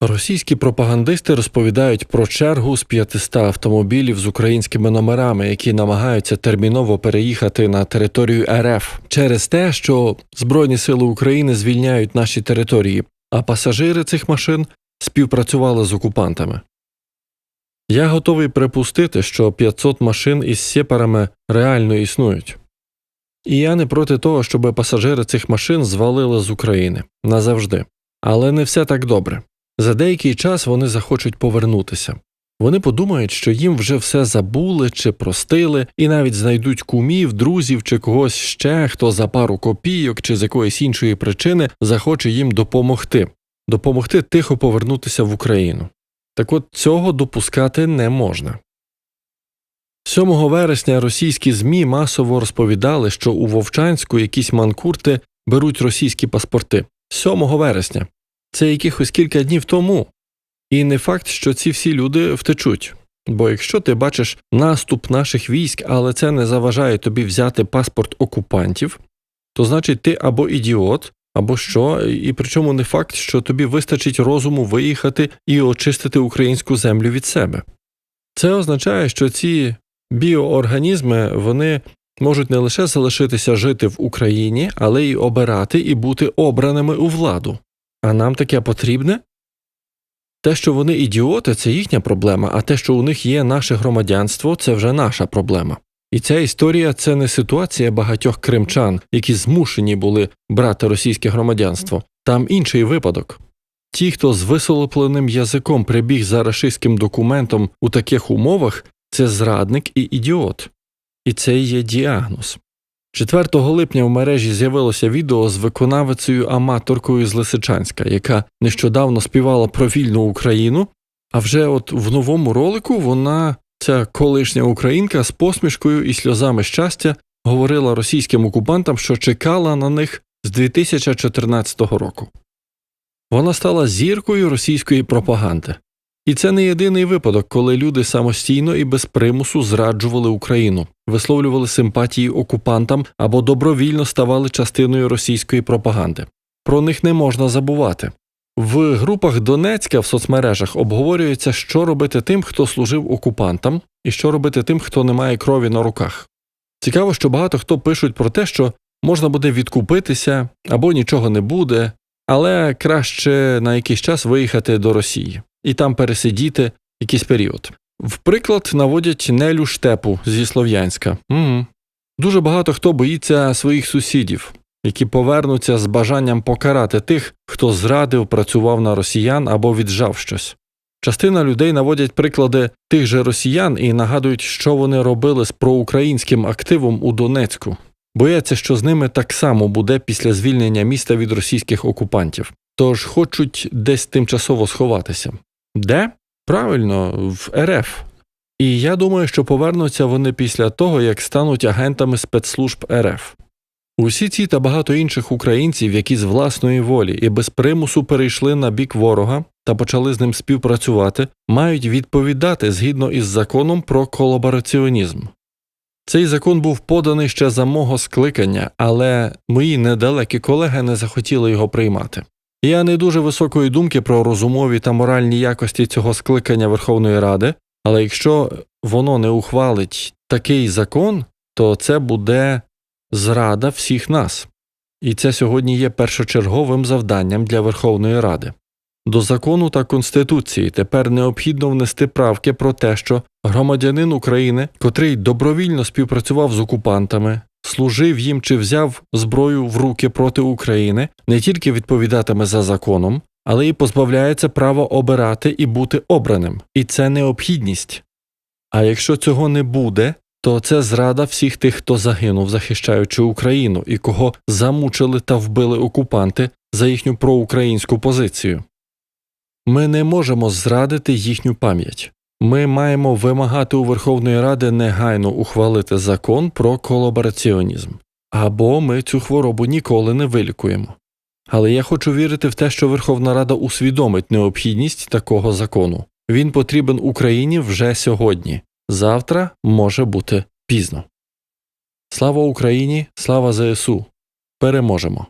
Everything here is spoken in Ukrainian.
Російські пропагандисти розповідають про чергу з 500 автомобілів з українськими номерами, які намагаються терміново переїхати на територію РФ через те, що Збройні сили України звільняють наші території, а пасажири цих машин співпрацювали з окупантами. Я готовий припустити, що 500 машин із сепарами реально існують. І я не проти того, щоб пасажири цих машин звалили з України назавжди. Але не все так добре. За деякий час вони захочуть повернутися. Вони подумають, що їм вже все забули чи простили, і навіть знайдуть кумів, друзів чи когось ще, хто за пару копійок чи з якоїсь іншої причини захоче їм допомогти, допомогти тихо повернутися в Україну. Так от цього допускати не можна. 7 вересня російські ЗМІ масово розповідали, що у Вовчанську якісь манкурти беруть російські паспорти. 7 вересня. Це якихось кілька днів тому. І не факт, що ці всі люди втечуть. Бо якщо ти бачиш наступ наших військ, але це не заважає тобі взяти паспорт окупантів, то значить ти або ідіот, або що, і причому не факт, що тобі вистачить розуму виїхати і очистити українську землю від себе. Це означає, що ці біоорганізми вони можуть не лише залишитися жити в Україні, але й обирати і бути обраними у владу. А нам таке потрібне? Те, що вони ідіоти, це їхня проблема, а те, що у них є наше громадянство, це вже наша проблема. І ця історія це не ситуація багатьох кримчан, які змушені були брати російське громадянство. Там інший випадок. Ті, хто з висолопленим язиком прибіг за рашистським документом у таких умовах, це зрадник і ідіот. І це є діагноз. 4 липня в мережі з'явилося відео з виконавицею аматоркою з Лисичанська, яка нещодавно співала про вільну Україну, а вже от в новому ролику вона, ця колишня українка, з посмішкою і сльозами щастя говорила російським окупантам, що чекала на них з 2014 року. Вона стала зіркою російської пропаганди. І це не єдиний випадок, коли люди самостійно і без примусу зраджували Україну, висловлювали симпатії окупантам або добровільно ставали частиною російської пропаганди. Про них не можна забувати. В групах Донецька в соцмережах обговорюється, що робити тим, хто служив окупантам, і що робити тим, хто не має крові на руках. Цікаво, що багато хто пишуть про те, що можна буде відкупитися або нічого не буде, але краще на якийсь час виїхати до Росії і там пересидіти якийсь період. В приклад наводять Нелю Штепу зі Слов'янська. Угу. Дуже багато хто боїться своїх сусідів, які повернуться з бажанням покарати тих, хто зрадив, працював на росіян або віджав щось. Частина людей наводять приклади тих же росіян і нагадують, що вони робили з проукраїнським активом у Донецьку. Бояться, що з ними так само буде після звільнення міста від російських окупантів, тож хочуть десь тимчасово сховатися. Де? Правильно, в РФ. І я думаю, що повернуться вони після того, як стануть агентами спецслужб РФ. Усі ці та багато інших українців, які з власної волі і без примусу перейшли на бік ворога та почали з ним співпрацювати, мають відповідати згідно із законом про колабораціонізм. Цей закон був поданий ще за мого скликання, але мої недалекі колеги не захотіли його приймати. Я не дуже високої думки про розумові та моральні якості цього скликання Верховної Ради, але якщо воно не ухвалить такий закон, то це буде зрада всіх нас. І це сьогодні є першочерговим завданням для Верховної Ради. До закону та Конституції тепер необхідно внести правки про те, що громадянин України, котрий добровільно співпрацював з окупантами, служив їм чи взяв зброю в руки проти України, не тільки відповідатиме за законом, але й позбавляється права обирати і бути обраним, і це необхідність. А якщо цього не буде, то це зрада всіх тих, хто загинув, захищаючи Україну, і кого замучили та вбили окупанти за їхню проукраїнську позицію. Ми не можемо зрадити їхню пам'ять. Ми маємо вимагати у Верховної Ради негайно ухвалити закон про колабораціонізм, або ми цю хворобу ніколи не вилікуємо. Але я хочу вірити в те, що Верховна Рада усвідомить необхідність такого закону. Він потрібен Україні вже сьогодні, завтра може бути пізно. Слава Україні, слава ЗСУ! Переможемо!